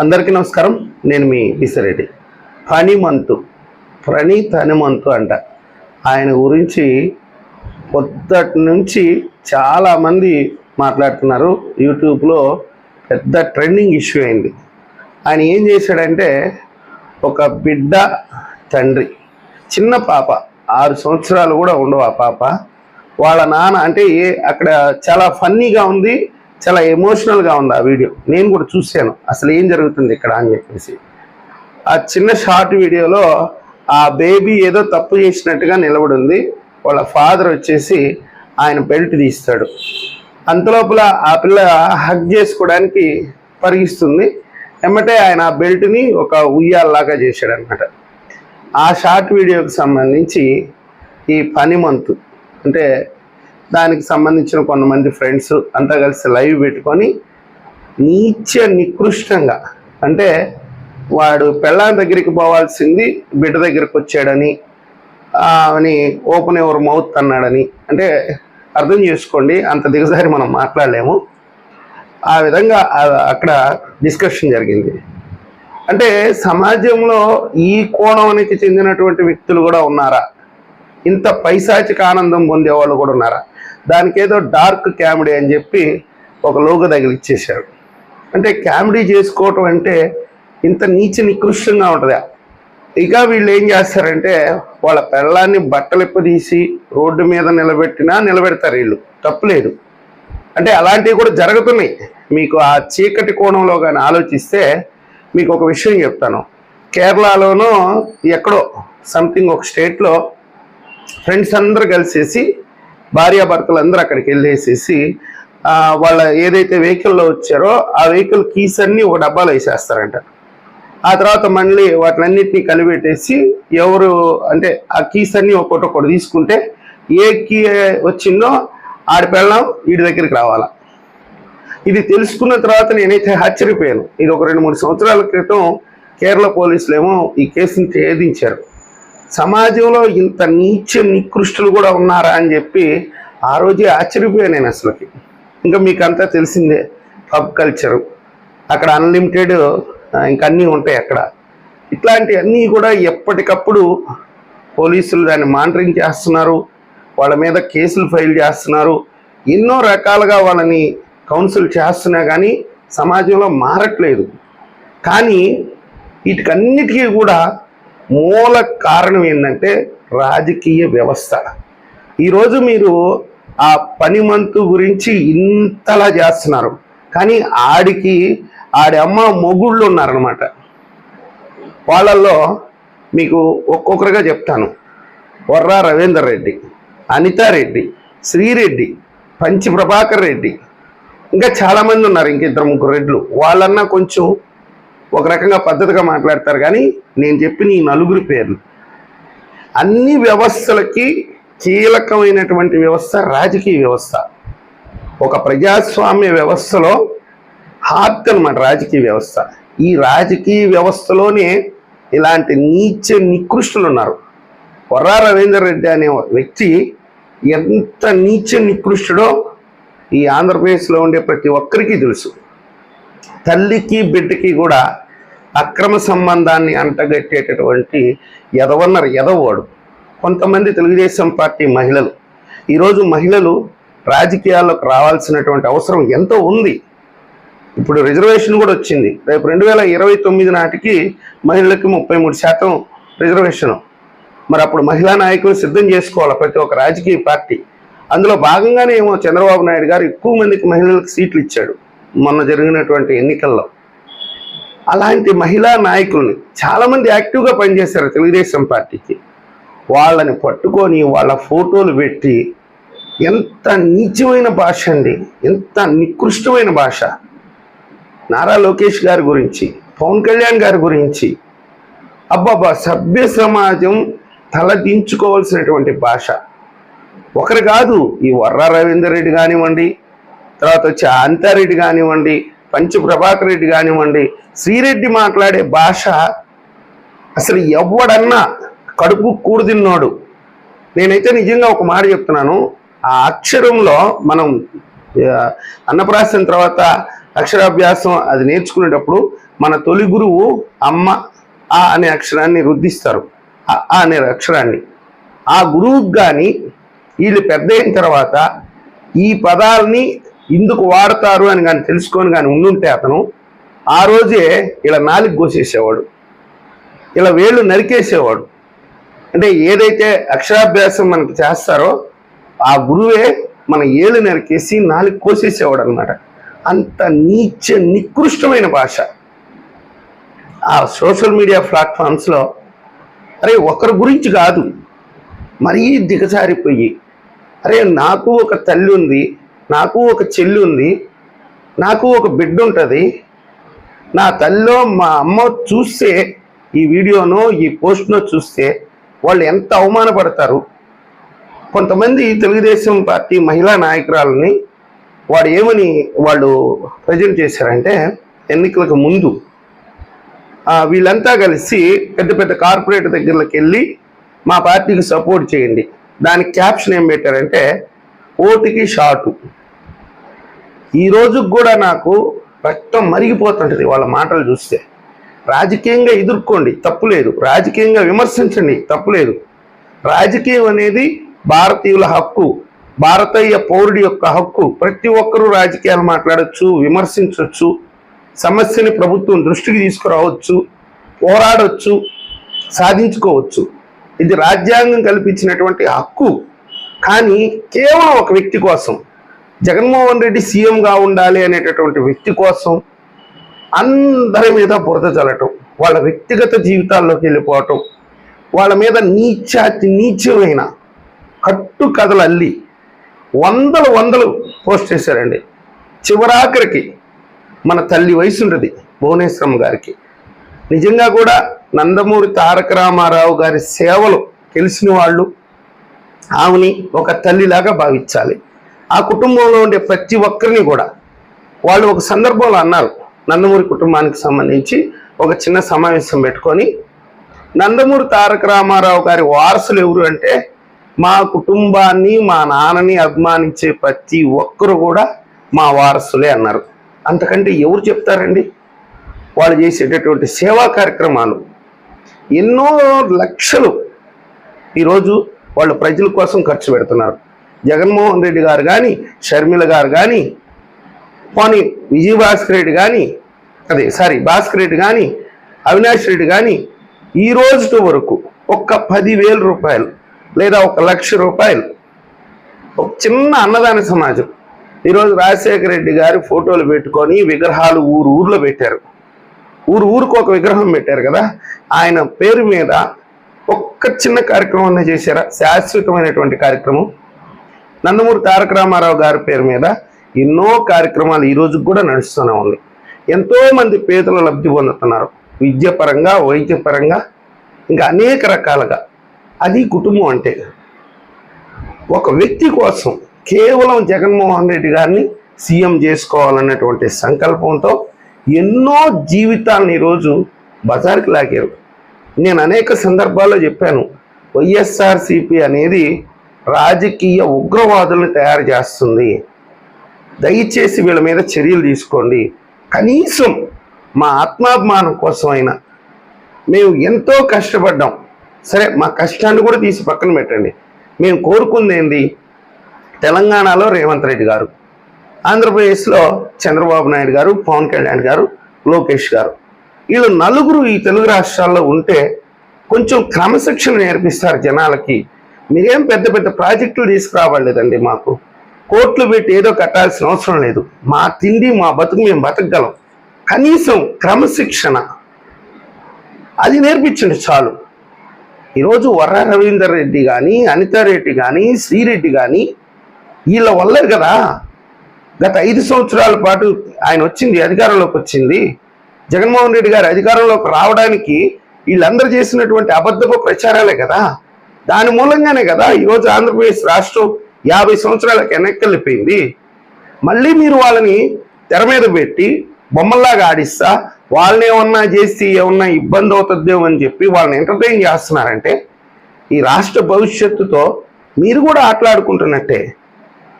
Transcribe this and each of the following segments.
అందరికీ నమస్కారం. నేను మీ విసిరెడ్డి హనుమంతు. ప్రణీత్ హనుమంతు అంట. ఆయన గురించి పొద్దటి నుంచి చాలామంది మాట్లాడుతున్నారు. యూట్యూబ్లో పెద్ద ట్రెండింగ్ ఇష్యూ అయింది. ఆయన ఏం చేశాడంటే ఒక బిడ్డ తండ్రి చిన్న పాప ఆరు సంవత్సరాలు కూడా ఉండవు ఆ పాప. వాళ్ళ నాన్న అంటే అక్కడ చాలా ఫన్నీగా ఉంది. చాలా ఎమోషనల్గా ఉంది ఆ వీడియో నేను కూడా చూశాను. అసలు ఏం జరుగుతుంది ఇక్కడ అని చెప్పేసి. ఆ చిన్న షార్ట్ వీడియోలో ఆ బేబీ ఏదో తప్పు చేసినట్టుగా నిలబడి ఉంది వాళ్ళ ఫాదర్ వచ్చేసి ఆయన బెల్ట్ తీస్తాడు. అంతలోపల ఆ పిల్ల హగ్ చేసుకోవడానికి పరిగిస్తుంది ఎమ్మటే ఆయన ఆ బెల్ట్ని ఒక ఉయ్యాల్లాగా చేశాడు అనమాట ఆ షార్ట్ వీడియోకి సంబంధించి ఈ పనిమంతు అంటే దానికి సంబంధించిన కొంతమంది ఫ్రెండ్స్ అంతా కలిసి లైవ్ పెట్టుకొని నీచ నికృష్టంగా అంటే వాడు పెళ్ళాం దగ్గరికి పోవాల్సింది బిడ్డ దగ్గరికి వచ్చాడని అని ఓపెన్ ఎవరు మౌత్ అన్నాడని అంటే అర్థం చేసుకోండి అంత దిగజారి మనం మాట్లాడలేము. ఆ విధంగా అక్కడ డిస్కషన్ జరిగింది. అంటే సమాజంలో ఈ కోణానికి చెందినటువంటి వ్యక్తులు కూడా ఉన్నారా? ఇంత పైశాచిక ఆనందం పొందే వాళ్ళు కూడా ఉన్నారా? దానికి ఏదో డార్క్ కామెడీ అని చెప్పి ఒక లోగో తగిలిచ్చేశారు అంటే కామెడీ చేసుకోవటం అంటే ఇంత నీచ నికృష్టంగా ఉంటుందా. ఇక వీళ్ళు ఏం చేస్తారంటే వాళ్ళ పెళ్ళాన్ని బట్టలిప్పదీసి రోడ్డు మీద నిలబెట్టినా నిలబెడతారు వీళ్ళు. తప్పులేదు అంటే అలాంటివి కూడా జరుగుతున్నాయి. మీకు ఆ చీకటి కోణంలో కానీ ఆలోచిస్తే మీకు ఒక విషయం చెప్తాను. కేరళలోనూ ఎక్కడో సంథింగ్ ఒక స్టేట్లో ఫ్రెండ్స్ అందరు కలిసేసి భార్యాభర్తలు అందరూ అక్కడికి వెళ్ళేసేసి వాళ్ళ ఏదైతే వెహికల్లో వచ్చారో ఆ వెహికల్ కీస్ అన్ని ఒక డబ్బాలో వేసేస్తారంట. ఆ తర్వాత మళ్ళీ వాటినన్నిటినీ కలిపెట్టేసి ఎవరు అంటే ఆ కీస్ అన్ని ఒక్కొక్కటి ఒకటి తీసుకుంటే ఏ కీ వచ్చిందో ఆడి వీడి దగ్గరికి రావాలా. ఇది తెలుసుకున్న తర్వాత నేనైతే ఆశ్చర్యపోయాను. ఇది ఒక రెండు మూడు సంవత్సరాల క్రితం కేరళ పోలీసులేమో ఈ కేసుని ఛేదించారు. సమాజంలో ఇంత నీచ నికృష్టులు కూడా ఉన్నారా అని చెప్పి ఆ రోజే ఆశ్చర్యపోయాను నేను అసలుకి. ఇంకా మీకు అంతా తెలిసిందే పబ్ కల్చరు అక్కడ అన్లిమిటెడ్ ఇంకా అన్నీ ఉంటాయి అక్కడ. ఇట్లాంటివన్నీ కూడా ఎప్పటికప్పుడు పోలీసులు దాన్ని మానిటరింగ్ చేస్తున్నారు. వాళ్ళ మీద కేసులు ఫైల్ చేస్తున్నారు. ఎన్నో రకాలుగా వాళ్ళని కౌన్సిల్ చేస్తున్నా కానీ సమాజంలో మారట్లేదు. కానీ వీటికన్నిటికీ కూడా మూల కారణం ఏంటంటే రాజకీయ వ్యవస్థ. ఈరోజు మీరు ఆ పనిమంతు గురించి ఇంతలా చేస్తున్నారు. కానీ ఆడికి ఆడి అమ్మ మొగుళ్ళు ఉన్నారనమాట వాళ్ళల్లో మీకు ఒక్కొక్కరుగా చెప్తాను. వర్రా రవీందర్ రెడ్డి అనితారెడ్డి శ్రీరెడ్డి పంచి ప్రభాకర్ రెడ్డి. ఇంకా చాలామంది ఉన్నారు ఇంక ఇద్దరు ముగ్గురు రెడ్లు. వాళ్ళన్నా కొంచెం ఒక రకంగా పద్ధతిగా మాట్లాడతారు కానీ నేను చెప్పిన ఈ నలుగురి పేర్లు. అన్ని వ్యవస్థలకి కీలకమైనటువంటి వ్యవస్థ రాజకీయ వ్యవస్థ. ఒక ప్రజాస్వామ్య వ్యవస్థలో హార్ట్ అనమాట రాజకీయ వ్యవస్థ. ఈ రాజకీయ వ్యవస్థలోనే ఇలాంటి నీచ నికృష్టులు ఉన్నారు. కొర్రా రవీందర్ రెడ్డి అనే వ్యక్తి ఎంత నీచ నికృష్టుడో ఈ ఆంధ్రప్రదేశ్లో ఉండే ప్రతి ఒక్కరికి తెలుసు. తల్లికి బిడ్డకి కూడా అక్రమ సంబంధాన్ని అంటగట్టేటటువంటి ఎదవన్నారు ఎదవోడు కొంతమంది తెలుగుదేశం పార్టీ మహిళలు. ఈరోజు మహిళలు రాజకీయాల్లోకి రావాల్సినటువంటి అవసరం ఎంతో ఉంది? ఇప్పుడు రిజర్వేషన్ కూడా వచ్చింది. రేపు రెండు వేల ఇరవై తొమ్మిది నాటికి మహిళలకి ముప్పై మూడు శాతం రిజర్వేషన్. మరి అప్పుడు మహిళా నాయకులు సిద్ధం చేసుకోవాలి ప్రతి ఒక్క రాజకీయ పార్టీ? అందులో భాగంగానే ఏమో చంద్రబాబు నాయుడు గారు ఎక్కువ మందికి మహిళలకు సీట్లు ఇచ్చాడు. మొన్న జరిగినటువంటి ఎన్నికల్లో అలాంటి మహిళా నాయకుల్ని చాలామంది యాక్టివ్గా పనిచేశారు తెలుగుదేశం పార్టీకి. వాళ్ళని పట్టుకొని వాళ్ళ ఫోటోలు పెట్టి ఎంత నీచమైన భాష అండి ఎంత నికృష్టమైన భాష. నారా లోకేష్ గారి గురించి పవన్ కళ్యాణ్ గారి గురించి అబ్బాబా సభ్య సమాజం తలదించుకోవాల్సినటువంటి భాష. ఒకరు కాదు ఈ వర్ర రవీందర్ రెడ్డి కానివ్వండి తర్వాత వచ్చి అంతారెడ్డి కానివ్వండి పంచు ప్రభాకర్ రెడ్డి కానివ్వండి శ్రీరెడ్డి మాట్లాడే భాష అసలు ఎవడన్నా కడుపు కూడుదిన్నాడు. నేనైతే నిజంగా ఒక మాట చెప్తున్నాను. ఆ అక్షరంలో మనం అన్నప్రాసిన అన్నప్రాసం తర్వాత అక్షరాభ్యాసం అది నేర్చుకునేటప్పుడు మన తొలి గురువు అమ్మ ఆ అనే అక్షరాన్ని రుద్దిస్తారు. ఆ అనే అక్షరాన్ని. ఆ గురువుకి కానీ వీళ్ళు పెద్ద అయిన తర్వాత ఈ పదాలని ఇందుకు వాడతారు అని కానీ తెలుసుకొని కానీ ఉండుంటే అతను ఆ రోజే ఇలా నాలుగు కోసేసేవాడు. ఇలా వేళ్ళు నరికేసేవాడు. అంటే ఏదైతే అక్షరాభ్యాసం మనకి చేస్తారో ఆ గురువే మన ఏళ్ళు నరికేసి నాలుగు కోసేసేవాడు అనమాట అంత నీచ నికృష్టమైన భాష. ఆ సోషల్ మీడియా ప్లాట్ఫామ్స్లో అరే ఒకరి గురించి కాదు. మరీ దిగజారిపోయి అరే నాకు ఒక తల్లి ఉంది. నాకు ఒక చెల్లి ఉంది. నాకు ఒక బిడ్డ ఉంటుంది. నా తల్లిలో మా అమ్మ చూస్తే ఈ వీడియోను ఈ పోస్ట్ను చూస్తే వాళ్ళు ఎంత అవమానపడతారు. కొంతమంది తెలుగుదేశం పార్టీ మహిళా నాయకురాలని వాడు ఏమని వాళ్ళు ప్రజెంట్ చేశారంటే ఎన్నికలకు ముందు వీళ్ళంతా కలిసి పెద్ద పెద్ద కార్పొరేట్ దగ్గరకి వెళ్ళి మా పార్టీకి సపోర్ట్ చేయండి. దానికి క్యాప్షన్ ఏం పెట్టారంటే ఓటుకి షాటు. ఈ రోజుకు కూడా నాకు రక్తం మరిగిపోతుంటుంది వాళ్ళ మాటలు చూస్తే. రాజకీయంగా ఎదుర్కోండి తప్పులేదు రాజకీయంగా విమర్శించండి తప్పులేదు రాజకీయం అనేది భారతీయుల హక్కు భారతీయ పౌరుడి యొక్క హక్కు. ప్రతి ఒక్కరూ రాజకీయాలు మాట్లాడచ్చు విమర్శించవచ్చు సమస్యని ప్రభుత్వం దృష్టికి తీసుకురావచ్చు పోరాడవచ్చు సాధించుకోవచ్చు. ఇది రాజ్యాంగం కల్పించినటువంటి హక్కు. కానీ కేవలం ఒక వ్యక్తి కోసం జగన్మోహన్ రెడ్డి సీఎంగా ఉండాలి అనేటటువంటి వ్యక్తి కోసం అందరి మీద బురద చల్లటం వాళ్ళ వ్యక్తిగత జీవితాల్లోకి వెళ్ళిపోవటం వాళ్ళ మీద నీచాతి నీచమైన కట్టు కథలు అల్లి వందలు వందలు పోస్ట్ చేశారండి. చివరాఖరికి మన తల్లి వయసు ఉంటుంది భువనేశ్వరం గారికి. నిజంగా కూడా నందమూరి తారక రామారావు గారి సేవలు తెలిసిన వాళ్ళు ఆమెని ఒక తల్లిలాగా భావించాలి. ఆ కుటుంబంలో ఉండే ప్రతి ఒక్కరిని కూడా వాళ్ళు ఒక సందర్భంలో అన్నారు నందమూరి కుటుంబానికి సంబంధించి ఒక చిన్న సమావేశం పెట్టుకొని నందమూరి తారక రామారావు గారి వారసులు ఎవరు అంటే మా కుటుంబాన్ని మా నాన్నని అభిమానించే ప్రతి ఒక్కరు కూడా మా వారసులే అన్నారు. అంతకంటే ఎవరు చెప్తారండి? వాళ్ళు చేసేటటువంటి సేవా కార్యక్రమాలు. ఎన్నో లక్షలు ఈరోజు వాళ్ళు ప్రజల కోసం ఖర్చు పెడుతున్నారు. జగన్మోహన్ రెడ్డి గారు కానీ షర్మిల గారు కానీ పోనీ విజయ భాస్కర్ రెడ్డి కానీ అదే సారీ భాస్కర్ రెడ్డి కానీ అవినాష్ రెడ్డి కానీ ఈ రోజు వరకు ఒక్క పదివేల రూపాయలు లేదా ఒక లక్ష రూపాయలు ఒక చిన్న అన్నదాన సమాజం. ఈరోజు రాజశేఖర రెడ్డి గారి ఫోటోలు పెట్టుకొని విగ్రహాలు ఊరు ఊర్లో పెట్టారు. ఊరు ఊరికి ఒక విగ్రహం పెట్టారు కదా ఆయన పేరు మీద ఒక్క చిన్న కార్యక్రమం చేశారా? శాశ్వతమైనటువంటి కార్యక్రమం. నందమూరి తారక రామారావు గారి పేరు మీద ఎన్నో కార్యక్రమాలు ఈరోజు కూడా నడుస్తూనే ఉంది. ఎంతోమంది పేదలు లబ్ధి పొందుతున్నారు. విద్యపరంగా వైద్యపరంగా ఇంకా అనేక రకాలుగా. అది కుటుంబం అంటే. ఒక వ్యక్తి కోసం కేవలం జగన్మోహన్ రెడ్డి గారిని సీఎం చేసుకోవాలన్నటువంటి సంకల్పంతో ఎన్నో జీవితాలను ఈరోజు బజార్కి లాగారు. నేను అనేక సందర్భాల్లో చెప్పాను వైఎస్ఆర్సిపి అనేది రాజకీయ ఉగ్రవాదులను తయారు చేస్తుంది. దయచేసి వీళ్ళ మీద చర్యలు తీసుకోండి. కనీసం మా ఆత్మాభిమానం కోసమైనా మేము ఎంతో కష్టపడ్డాం. సరే మా కష్టాన్ని కూడా తీసి పక్కన పెట్టండి. మేము కోరుకుంది ఏంది? తెలంగాణలో రేవంత్ రెడ్డి గారు ఆంధ్రప్రదేశ్లో చంద్రబాబు నాయుడు గారు పవన్ కళ్యాణ్ గారు లోకేష్ గారు. వీళ్ళు నలుగురు ఈ తెలుగు రాష్ట్రాల్లో ఉంటే కొంచెం క్రమశిక్షణ నేర్పిస్తారు జనాలకి. మీరేం పెద్ద పెద్ద ప్రాజెక్టులు తీసుకురావలేదండి మాకు. కోట్లు పెట్టి ఏదో కట్టాల్సిన అవసరం లేదు. మా తిండి మా బతుకు మేము బతకగలం. కనీసం క్రమశిక్షణ. అది నేర్పించండి చాలు. ఈరోజు వర్ర రవీందర్ రెడ్డి కానీ అనితారెడ్డి కానీ శ్రీరెడ్డి కానీ వీళ్ళ వల్లరు కదా. గత ఐదు సంవత్సరాల పాటు ఆయన వచ్చింది అధికారంలోకి వచ్చింది. జగన్మోహన్ రెడ్డి గారు అధికారంలోకి రావడానికి వీళ్ళందరూ చేసినటువంటి అబద్ధపు ప్రచారాలే కదా. దాని మూలంగానే కదా ఈరోజు ఆంధ్రప్రదేశ్ రాష్ట్రం యాభై సంవత్సరాలకు వెనక్కెళ్ళిపోయింది మళ్ళీ మీరు వాళ్ళని తెర మీద పెట్టి బొమ్మల్లాగా ఆడిస్తా వాళ్ళని ఏమన్నా చేసి ఏమన్నా ఇబ్బంది అవుతుందేమో అని చెప్పి వాళ్ళని ఎంటర్టైన్ చేస్తున్నారంటే ఈ రాష్ట్ర భవిష్యత్తుతో మీరు కూడా ఆటలాడుకుంటున్నట్టే.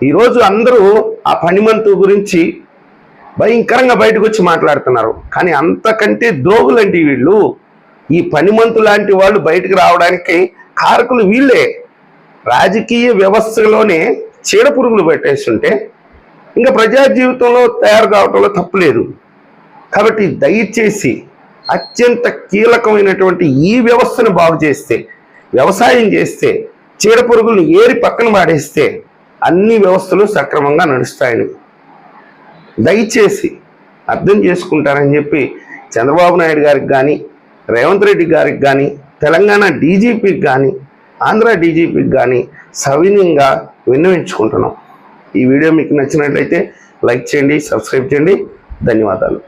ఈరోజు అందరూ ఆ పనిమంతు గురించి భయంకరంగా బయటకు వచ్చి మాట్లాడుతున్నారు. కానీ అంతకంటే ద్రోగులండి వీళ్ళు. ఈ పనిమంతు లాంటి వాళ్ళు బయటకు రావడానికి కారకులు వీళ్ళే రాజకీయ వ్యవస్థలోనే చీడ పురుగులు పెట్టేస్తుంటే ఇంకా ప్రజా జీవితంలో తయారు కావటంలో తప్పులేదు కాబట్టి దయచేసి అత్యంత కీలకమైనటువంటి ఈ వ్యవస్థను బాగు చేస్తే వ్యవసాయం చేస్తే చీడ పురుగులు ఏరి పక్కన పాడేస్తే అన్ని వ్యవస్థలు సక్రమంగా నడుస్తాయని దయచేసి అర్థం చేసుకుంటారని చెప్పి చంద్రబాబు నాయుడు గారికి కానీ రేవంత్ రెడ్డి గారికి కానీ తెలంగాణ డీజీపీకి కానీ ఆంధ్ర డీజీపీకి కానీ సవినీయంగా విన్నవించుకుంటున్నాం. ఈ వీడియో మీకు నచ్చినట్లయితే లైక్ చేయండి సబ్స్క్రైబ్ చేయండి. ధన్యవాదాలు.